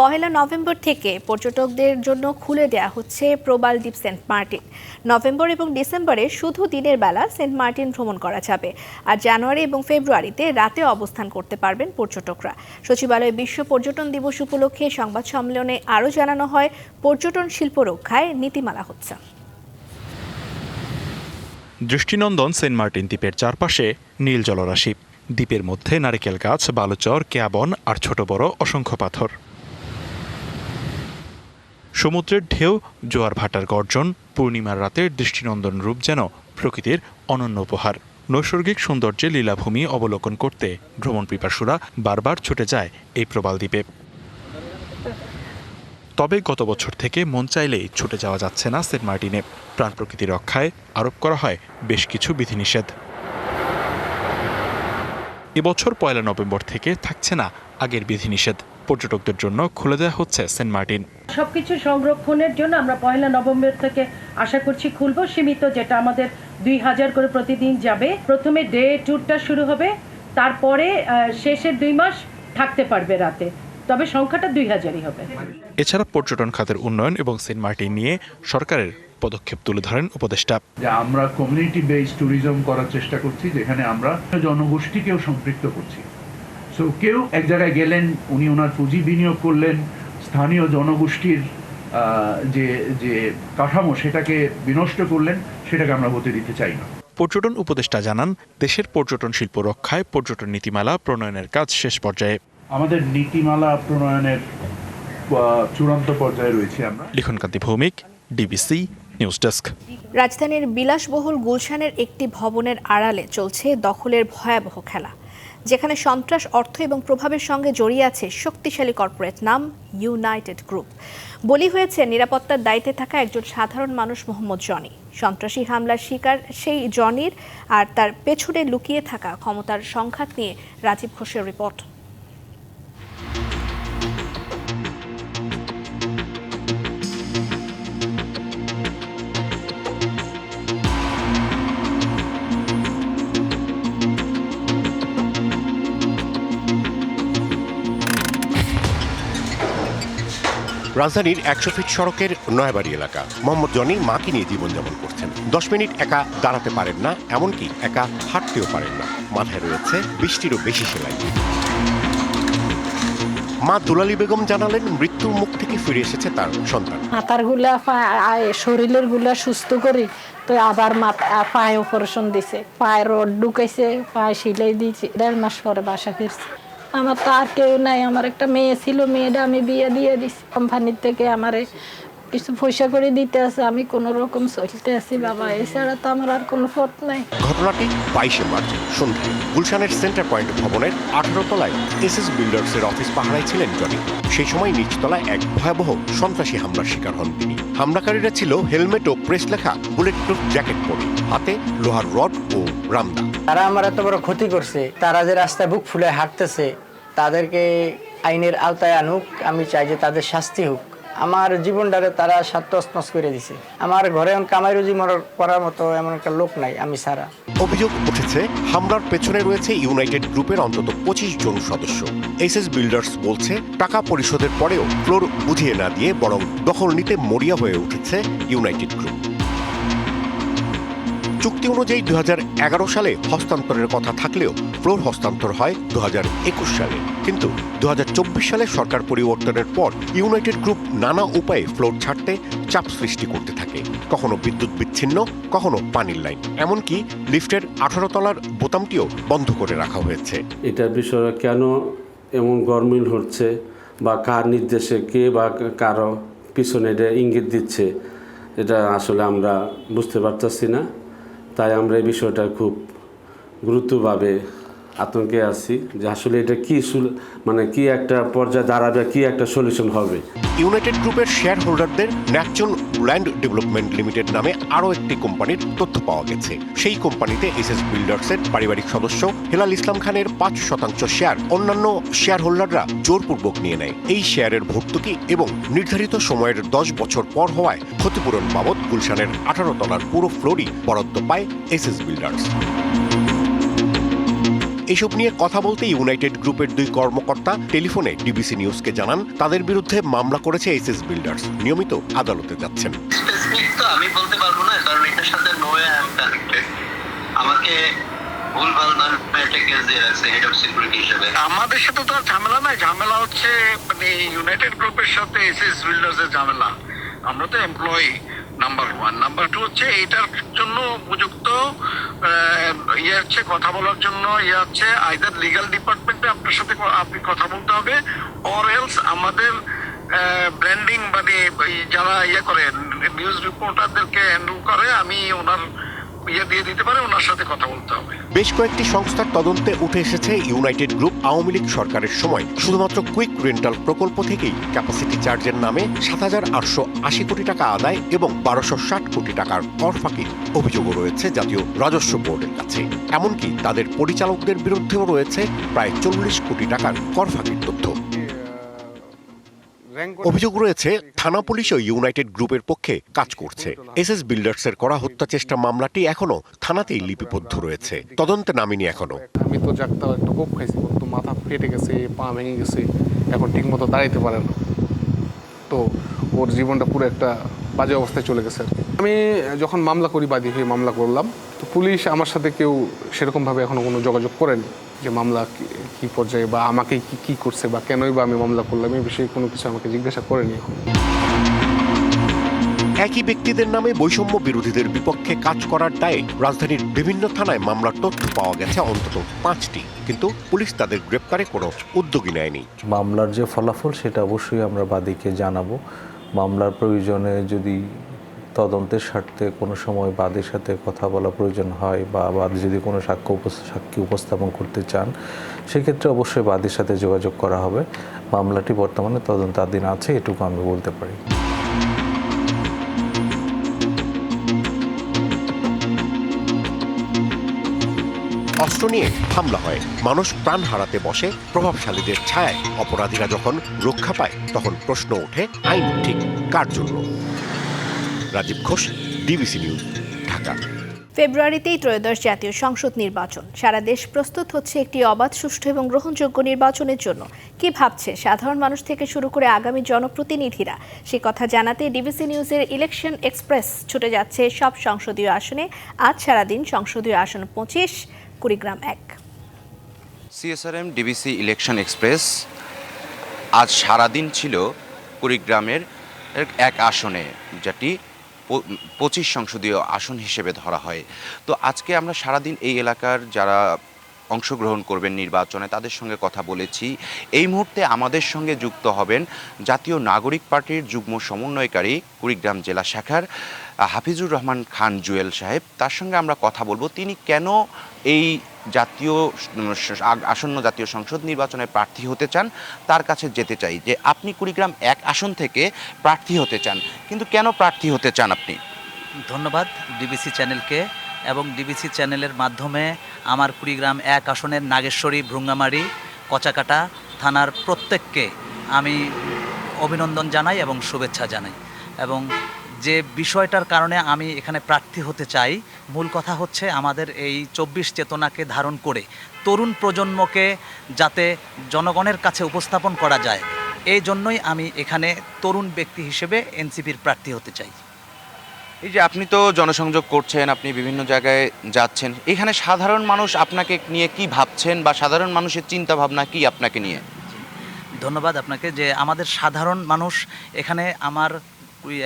পহেলা November থেকে পর্যটকদের জন্য খুলে দেয়া হচ্ছে প্রবাল দ্বীপ সেন্ট মার্টিন। নভেম্বর এবং ডিসেম্বরে শুধু দিনের বেলা সেন্ট মার্টিন ভ্রমণ করা যাবে। আর জানুয়ারি এবং ফেব্রুয়ারিতে রাতে অবস্থান করতে পারবেন পর্যটকরা। সচিবালয়ে বিশ্ব পর্যটন দিবস উপলক্ষে সংবাদ সম্মেলনে আরও জানানো হয়, পর্যটন শিল্প রক্ষায় নীতিমালা হচ্ছে। দৃষ্টিনন্দন সেন্ট মার্টিন দ্বীপের চারপাশে নীল জলরাশি। দ্বীপের মধ্যে নারিকেল গাছ, বালুচর, ক্যাবন আর ছোট বড় অসংখ্য পাথর। সমুদ্রের ঢেউ, জোয়ার ভাটার গর্জন, পূর্ণিমার রাতের দৃষ্টিনন্দন রূপ যেন প্রকৃতির অনন্য উপহার। নৈসর্গিক সৌন্দর্যে লীলাভূমি অবলোকন করতে ভ্রমণ পিপাসুরা বারবার ছুটে যায় এই প্রবাল দ্বীপে। তবে গত বছর থেকে মন চাইলেই ছুটে যাওয়া যাচ্ছে না সেন্ট মার্টিনে। প্রাণ প্রকৃতি রক্ষায় আরোপ করা হয় বেশ কিছু বিধিনিষেধ। এবছর পয়লা নভেম্বর থেকে থাকছে না আগের বিধিনিষেধ। পর্যটকদের জন্য খুলে দেওয়া হচ্ছে সেন্ট মার্টিন। সবকিছু সংরক্ষণের জন্য আমরা পয়লা নভেম্বর থেকে আশা করছি খুলবো। সীমিত যেটা আমাদের দুই হাজার করে প্রতিদিন যাবে। প্রথমে ডে ট্যুরটা শুরু হবে। তারপরে শেষের দুই মাস থাকতে পারবে রাতে। তবে সংখ্যাটা দুই হাজারই হবে। এছাড়া পর্যটন খাতের উন্নয়ন এবং সেন্ট মার্টিন নিয়ে সরকারের পদক্ষেপ তুলে ধরেন উপদেষ্টা। যে আমরা কমিউনিটি বেসড ট্যুরিজম করার চেষ্টা করছি যেখানে আমরা জনগোষ্ঠীকেও সম্পৃক্ত করছি। সো কেউ এক জায়গায় গেলেন উনি ওনার পুঁজি বিনিয়োগ করলেন স্থানীয় জনগোষ্ঠীর যে যে কাঠামো সেটাকে বিনষ্ট করলেন সেটাকে আমরা হতে দিতে চাই না। পর্যটন উপদেষ্টা জানান দেশের পর্যটন শিল্প রক্ষায় পর্যটন নীতিমালা প্রণয়নের কাজ শেষ পর্যায়ে। আমাদের নীতিমালা প্রণয়নের চূড়ান্ত পর্যায়ে রয়েছে আমরা। Likhonkanti Bhowmik DBC news desk. রাজধানীর বিলাসবহুল গুলশানের একটি ভবনের আড়ালে চলছে দখলের ভয়াবহ খেলা। যেখানে সন্ত্রাস, অর্থ এবং প্রভাবের সঙ্গে জড়িয়ে আছে শক্তিশালী কর্পোরেট নাম ইউনাইটেড গ্রুপ। বলি হয়েছে, নিরাপত্তার দায়িত্বে থাকা একজন সাধারণ মানুষ মোহাম্মদ জনি। সন্ত্রাসী হামলার শিকার সেই জনির, আর তার পেছনে লুকিয়ে থাকা ক্ষমতার সংঘাত নিয়ে রাজীব ঘোষের রিপোর্ট। রাজধানীর একশো ফিট সড়কের নয়াবাড়ি এলাকা। মোহাম্মদ জনি মাকে নিয়ে জীবনযাপন করছেন। দশ মিনিট একা দাঁড়াতে পারেন না, এমনকি একা হাঁটতেও পারেন না। মাথায় রয়েছে বৃষ্টিরও বেশি সেলাই। মা দুলালী বেগম জানালেন, মৃত্যুর মুখ থেকে ফিরে এসেছে তার সন্তান। মাথারগুলা শরীরেরগুলা সুস্থ করি, তো আবার পায়ে অপারেশন দিছে। পায়ে রড ঢুকাইছে, পায়ে সিলাই দিয়েছে। দেড় মাস পরে বাসা ফিরছে। আমার তো আর কেউ নাই, আমার একটা মেয়ে ছিল, মেয়েটা আমি বিয়ে দিয়ে দিছি। কোম্পানির থেকে আমারে কিছু পয়সা করে দিতে আছে, আমি কোনো রকম চলতে আছি বাবা, এছাড়া তো আমার আর কোনো পথ নাই। ঘটনাটি বাইশে মার্চ সন্ধ্যায় গুলশানের সেন্টার পয়েন্ট ভবনের আঠারো তলায় এস এস বিল্ডার্সের অফিস পাহারায় ছিলেন জনি। সেই সময় নিচতলায় এক ভয়াবহ সন্ত্রাসী হামলার শিকার হন তিনি। হামলাকারীরা ছিল হেলমেট ও প্রেস লেখা বুলেট প্রুফ জ্যাকেট পরে। হাতে লোহার রড রামদা। তারা আমার এত বড় ক্ষতি করছে তারা যে রাস্তায় বুক ফুলে হাঁটতেছে তাদেরকে আইনের আওতায় আনুক আমি চাই যে তাদের শাস্তি হোক। আমার জীবনটারে তারা সাতস করে দিছে। আমার ঘরে এখন কামাই রুজি মরার করার মতো এমন একটা লোক নাই আমি সারা অভিযোগ উঠেছে হামলার পেছনে রয়েছে ইউনাইটেড গ্রুপের অন্তত পঁচিশ জন সদস্য। এস এস বিল্ডার্স বলছে টাকা পরিশোধের পরেও ফ্লোর বুঝিয়ে না দিয়ে বরং দখল নিতে মরিয়া হয়ে উঠেছে ইউনাইটেড গ্রুপ। চুক্তি অনুযায়ী দু হাজার এগারো সালে হস্তান্তরের কথা থাকলেও ফ্লোর হস্তান্তর হয় দু হাজার একুশ সালে। কিন্তু দু হাজার চব্বিশ সালে সরকার পরিবর্তনের পর ইউনাইটেড গ্রুপ নানা উপায়ে ফ্লোর ছাড়তে চাপ সৃষ্টি করতে থাকে। কখনো বিদ্যুৎ বিচ্ছিন্ন, কখনো পানির লাইন। এমনকি লিফটের আঠারো তলার বোতামটিও বন্ধ করে রাখা হয়েছে। এটার বিষয়ে কেন এমন গরমিল হচ্ছে বা কার নির্দেশে কে বা কারও পিছনে এটা ইঙ্গিত দিচ্ছে, এটা আসলে আমরা বুঝতে পারতেছি না। তাই আমরা এই বিষয়টা খুব গুরুত্বভাবে আতঙ্কে আছি যে আসলে এটা কি মানে কি একটা পর্যায়ে দাঁড়াবে, কি একটা সলিউশন হবে। ইউনাইটেড গ্রুপের শেয়ার হোল্ডারদের ন্যাচুরাল ল্যান্ড ডেভেলপমেন্ট লিমিটেড নামে আরও একটি কোম্পানির তথ্য পাওয়া গেছে। সেই কোম্পানিতে এস এস বিল্ডার্সের পারিবারিক সদস্য হেলাল ইসলাম খানের পাঁচ শতাংশ শেয়ার অন্যান্য শেয়ার হোল্ডাররা জোরপূর্বক নিয়ে নেয়। এই শেয়ারের ভর্তুকি এবং নির্ধারিত সময়ের দশ বছর পর হওয়ায় ক্ষতিপূরণ বাবদ গুলশানের আঠারো তলার পুরো ফ্লোরই বরাদ্দ পায় এস এস বিল্ডার্স এসব নিয়ে কথা বলতে ইউনাইটেড গ্রুপের দুই কর্মকর্তা টেলিফোনে ডিবিসি নিউজকে জানান তাদের বিরুদ্ধে মামলা করেছে এসএস বিল্ডার্স নিয়মিত আদালতে যাচ্ছেন। আমি বলতে পারব না কারণ এটার সাথে আমাকে ভুলভাল নামে একটা কেস দিয়ে রাখছে হেড অফ সিকিউরিটি হিসেবে। আমাদের সাথে তো আর ঝামেলা নাই ঝামেলা হচ্ছে মানে ইউনাইটেড গ্রুপের সাথে এসএস বিল্ডার্স এর ঝামেলা। আমরা তো employee number one number two হচ্ছে এটার জন্য হচ্ছে কথা বলার জন্য ইয়ে হচ্ছে আইদার লিগাল ডিপার্টমেন্টে আপনার সাথে আপনি কথা বলতে হবে অর এলস আমাদের ব্র্যান্ডিং মানে যারা ইয়ে করে নিউজ রিপোর্টারদেরকে হ্যান্ডেল করে, আমি ওনার ইয়ে বেশ কয়েকটি সংস্থার তদন্তে উঠে এসেছে ইউনাইটেড গ্রুপ আওয়ামী লীগ সরকারের সময়। শুধুমাত্র কুইক রেন্টাল প্রকল্প থেকেই ক্যাপাসিটি চার্জের নামে সাত হাজার আটশো আশি কোটি টাকা আদায় এবং বারোশো ষাট কোটি টাকার কর ফাঁকির অভিযোগও রয়েছে জাতীয় রাজস্ব বোর্ডের কাছে। এমনকি তাদের পরিচালকদের বিরুদ্ধেও রয়েছে প্রায় চল্লিশ কোটি টাকার কর ফাঁকির তথ্য। অভিযোগ রয়েছে থানা পুলিশও ইউনাইটেড গ্রুপের পক্ষে কাজ করছে। এসএস বিল্ডার্সের করা হত্যা চেষ্টা মামলাটি এখনও থানাতেই লিপিবদ্ধ রয়েছে। তদন্তে নামিনি এখনও। আমি তো যাকটা একটু কোপ খাইছি তো মাথা ফেটে গেছে পা ভেঙে গেছে এখন ঠিক মতো দাঁড়াইতে পারে না। তো ওর জীবনটা পুরো একটা বাজে অবস্থায় চলে গেছে আর আমি যখন মামলা করি বাদী হয়ে মামলা করলাম তো পুলিশ আমার সাথে কেউ সেরকমভাবে এখনও কোনো যোগাযোগ করেনি যে মামলা কি- পর্যায়ে বা আমাকে কি কি করছে বা কেনই বা আমি মামলা করলাম এই বিষয়ে কোনো কিছু আমাকে জিজ্ঞাসা করেনি এখন। একই ব্যক্তিদের নামে বৈষম্য বিরোধীদের বিপক্ষে কাজ করার দায়ে রাজধানীর বিভিন্ন থানায় মামলার তথ্য পাওয়া গেছে অন্তত পাঁচটি। কিন্তু পুলিশ তাদের গ্রেপ্তারে কোনো উদ্যোগী নেয়নি। মামলার যে ফলাফল সেটা অবশ্যই আমরা বাদীকে জানাব। মামলার প্রয়োজনে যদি তদন্তের স্বার্থে কোনো সময় বাদীর সাথে কথা বলা প্রয়োজন হয় বা বাদী যদি কোনো সাক্ষ্য সাক্ষী উপস্থাপন করতে চান, সেক্ষেত্রে অবশ্যই বাদীর সাথে যোগাযোগ করা হবে। মামলাটি বর্তমানে তদন্তাধীন আছে, এটুকু আমি বলতে পারি। অস্ত্র নিয়ে হামলা হয়। মানুষ প্রাণ হারাতে বসে, প্রভাবশালীদের ছায়ায়। অপরাধীরা যখন রক্ষা পায়, তখন প্রশ্ন ওঠে, আইন ঠিক কার জন্য? Rajib Ghosh DBC news Dhaka. ফেব্রুয়ারিতেই ত্রয়োদশ জাতীয় সংসদ নির্বাচন। সারা দেশ প্রস্তুত হচ্ছে একটি অবাধ সুষ্ঠু এবং গ্রহণযোগ্য নির্বাচনের জন্য। কি ভাবছে সাধারণ মানুষ থেকে শুরু করে আগামী জনপ্রতিনিধিরা? সে কথা জানাতে ডিবিসি নিউজের ইলেকশন এক্সপ্রেস ছুটে যাচ্ছে সব সংসদীয় আসনে। আজ সারাদিন সংসদীয় আসন পঁচিশ কুড়িগ্রাম এক। সিএসআরএম ডিবিসি ইলেকশন এক্সপ্রেস আজ সারাদিন ছিল কুড়িগ্রামের এক আসনে যেটি পঁচিশ সংসদীয় আসন হিসেবে ধরা হয়। তো আজকে আমরা সারাদিন এই এলাকার যারা অংশগ্রহণ করবেন নির্বাচনে, তাদের সঙ্গে কথা বলেছি। এই মুহূর্তে আমাদের সঙ্গে যুক্ত হবেন জাতীয় নাগরিক পার্টির যুগ্ম সমন্বয়কারী কুড়িগ্রাম জেলা শাখার হাফিজুর রহমান খান জুয়েল সাহেব। তার সঙ্গে আমরা কথা বলব। তিনি কেন এই জাতীয় আসন্ন জাতীয় সংসদ নির্বাচনে প্রার্থী হতে চান? তার কাছে যেতে চাই যে আপনি কুড়িগ্রাম এক আসন থেকে প্রার্থী হতে চান, কিন্তু কেন প্রার্থী হতে চান আপনি? ধন্যবাদ, ডিবিসি চ্যানেলকে। এবং ডিবিসি চ্যানেলের মাধ্যমে আমার কুড়িগ্রাম এক আসনের নাগেশ্বরী, ভ্রুঙ্গামারি, কচাকাটা থানার প্রত্যেককে আমি অভিনন্দন জানাই এবং শুভেচ্ছা জানাই। এবং যে বিষয়টার কারণে আমি এখানে প্রার্থী হতে চাই, মূল কথা হচ্ছে আমাদের এই চব্বিশ চেতনাকে ধারণ করে তরুণ প্রজন্মকে যাতে জনগণের কাছে উপস্থাপন করা যায়, এই জন্যই আমি এখানে তরুণ ব্যক্তি হিসেবে এনসিপির প্রার্থী হতে চাই। এই যে আপনি তো জনসংযোগ করছেন, আপনি বিভিন্ন জায়গায় যাচ্ছেন, এখানে সাধারণ মানুষ আপনাকে নিয়ে কি ভাবছেন বা সাধারণ মানুষের চিন্তা ভাবনা কি আপনাকে নিয়ে? ধন্যবাদ আপনাকে যে আমাদের সাধারণ মানুষ এখানে আমার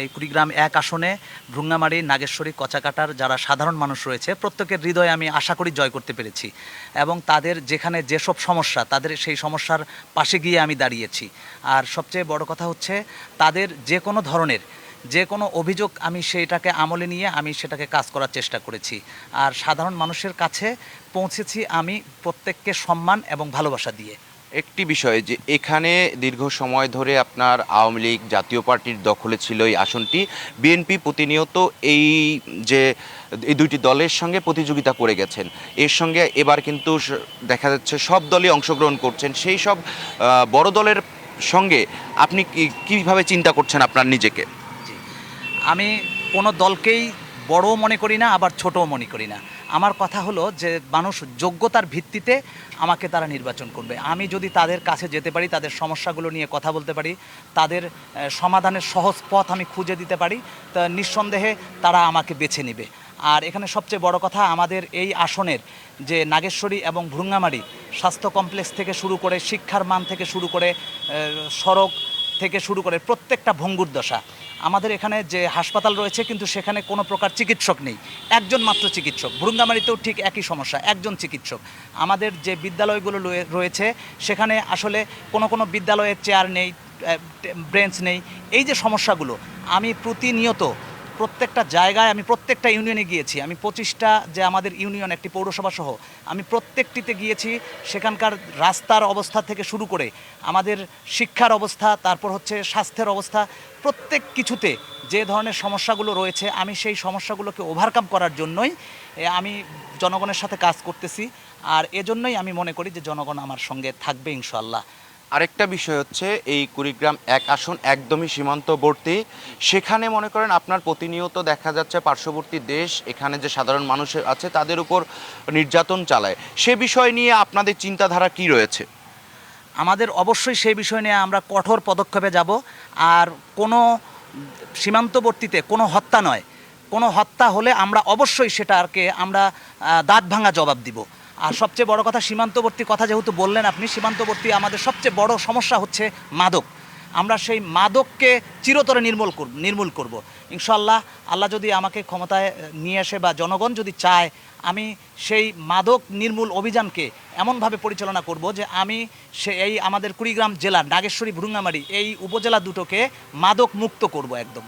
এই কুড়িগ্রাম এক আসনে, ভ্রুঙ্গামারি, নাগেশ্বরী, কচাকাটার যারা সাধারণ মানুষ রয়েছে, প্রত্যেকের হৃদয়ে আমি আশা করি জয় করতে পেরেছি এবং তাদের যেখানে যেসব সমস্যা, তাদের সেই সমস্যার পাশে গিয়ে আমি দাঁড়িয়েছি। আর সবচেয়ে বড় কথা হচ্ছে, তাদের যে কোনো ধরনের যে কোনো অভিযোগ আমি সেইটাকে আমলে নিয়ে আমি সেটাকে কাজ করার চেষ্টা করেছি। আর সাধারণ মানুষের কাছে পৌঁছেছি আমি প্রত্যেককে সম্মান এবং ভালোবাসা দিয়ে। একটি বিষয় যে এখানে দীর্ঘ সময় ধরে আপনার আওয়ামী লীগ জাতীয় পার্টির দখলে ছিল এই আসনটি। বিএনপি প্রতিনিয়ত এই যে, এই দুইটি দলের সঙ্গে প্রতিযোগিতা করে গেছেন। এর সঙ্গে এবার কিন্তু দেখা যাচ্ছে সব দলই অংশগ্রহণ করছেন। সেই সব বড় দলের সঙ্গে আপনি কীভাবে চিন্তা করছেন আপনার নিজেকে? আমি কোনো দলকেই বড়ও মনে করি না, আবার ছোটও মনে করি না। আমার কথা হলো যে মানুষ যোগ্যতার ভিত্তিতে আমাকে তারা নির্বাচন করবে। আমি যদি তাদের কাছে যেতে পারি, তাদের সমস্যাগুলো নিয়ে কথা বলতে পারি, তাদের সমাধানের সহজ পথ আমি খুঁজে দিতে পারি, তা নিঃসন্দেহে তারা আমাকে বেছে নেবে। আর এখানে সবচেয়ে বড় কথা, আমাদের এই আসনের যে নাগেশ্বরী এবং ভ্রুঙ্গামারি স্বাস্থ্য কমপ্লেক্স থেকে শুরু করে, শিক্ষার মান থেকে শুরু করে সড়ক থেকে শুরু করে প্রত্যেকটা ভঙ্গুর দশা। আমাদের এখানে যে হাসপাতাল রয়েছে কিন্তু সেখানে কোনো প্রকার চিকিৎসক নেই। একজন মাত্র চিকিৎসক। ভ্রুঙ্গামারিতেও ঠিক একই সমস্যা, একজন চিকিৎসক। আমাদের যে বিদ্যালয়গুলো রয়েছে, সেখানে আসলে কোনো কোনো বিদ্যালয়ের চেয়ার নেই ব্রেঞ্চ নেই। এই যে সমস্যাগুলো, আমি প্রতিনিয়ত প্রত্যেকটা জায়গায় আমি প্রত্যেকটা ইউনিয়নে গিয়েছি। আমি পঁচিশটা যে আমাদের ইউনিয়ন, একটি পৌরসভা সহ আমি প্রত্যেকটিতে গিয়েছি সেখানকার রাস্তার অবস্থা থেকে শুরু করে আমাদের শিক্ষার অবস্থা, তারপর হচ্ছে স্বাস্থ্যের অবস্থা, প্রত্যেক কিছুতে যে ধরনের সমস্যাগুলো রয়েছে, আমি সেই সমস্যাগুলোকে ওভারকাম করার জন্যই আমি জনগণের সাথে কাজ করতেছি। আর এজন্যই আমি মনে করি যে জনগণ আমার সঙ্গে থাকবে ইনশাল্লাহ আরেকটা বিষয় হচ্ছে, এই কুড়িগ্রাম এক আসন একদমই সীমান্তবর্তী। সেখানে মনে করেন আপনার প্রতিনিয়ত দেখা যাচ্ছে পার্শ্ববর্তী দেশ, এখানে যে সাধারণ মানুষ আছে, তাদের উপর নির্যাতন চালায়। সে বিষয় নিয়ে আপনাদের চিন্তাধারা কি রয়েছে? আমাদের অবশ্যই সেই বিষয় নিয়ে আমরা কঠোর পদক্ষেপে যাব। আর কোনো সীমান্তবর্তীতে কোনো হত্যা নয়। কোনো হত্যা হলে আমরা অবশ্যই সেটাকে আমরা দাঁত ভাঙা জবাব দিব। আর সবচেয়ে বড় কথা, সীমান্তবর্তী কথা যেহেতু বললেন আপনি, সীমান্তবর্তী আমাদের সবচেয়ে বড় সমস্যা হচ্ছে মাদক। আমরা সেই মাদককে চিরতরে নির্মূল করব নির্মূল করব। ইনশাল্লাহ আল্লাহ যদি আমাকে ক্ষমতায় নিয়ে আসে বা জনগণ যদি চায়, আমি সেই মাদক নির্মূল অভিযানকে এমনভাবে পরিচালনা করব যে আমি সে এই আমাদের কুড়িগ্রাম জেলার নাগেশ্বরী, ভ্রুঙ্গামারি এই উপজেলা দুটোকে মাদক মুক্ত করব একদম।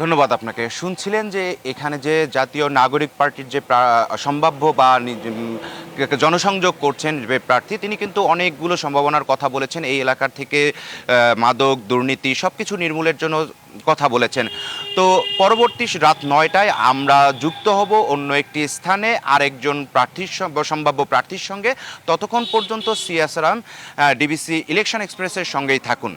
ধন্যবাদ আপনাকে। শুনছিলেন যে এখানে যে জাতীয় নাগরিক পার্টির যে সম্ভাব্য বা জনসংযোগ করছেন যে প্রার্থী, তিনি কিন্তু অনেকগুলো সম্ভাবনার কথা বলেছেন। এই এলাকার থেকে মাদক, দুর্নীতি সব কিছু নির্মূলের জন্য কথা বলেছেন। তো পরবর্তী রাত নয়টায় আমরা যুক্ত হব অন্য একটি স্থানে। আরেকজন প্রার্থীর সম্ভাব্য প্রার্থীর সঙ্গে। ততক্ষণ পর্যন্ত সিএসরাম ডিবিসি ইলেকশন এক্সপ্রেসের সঙ্গেই থাকুন।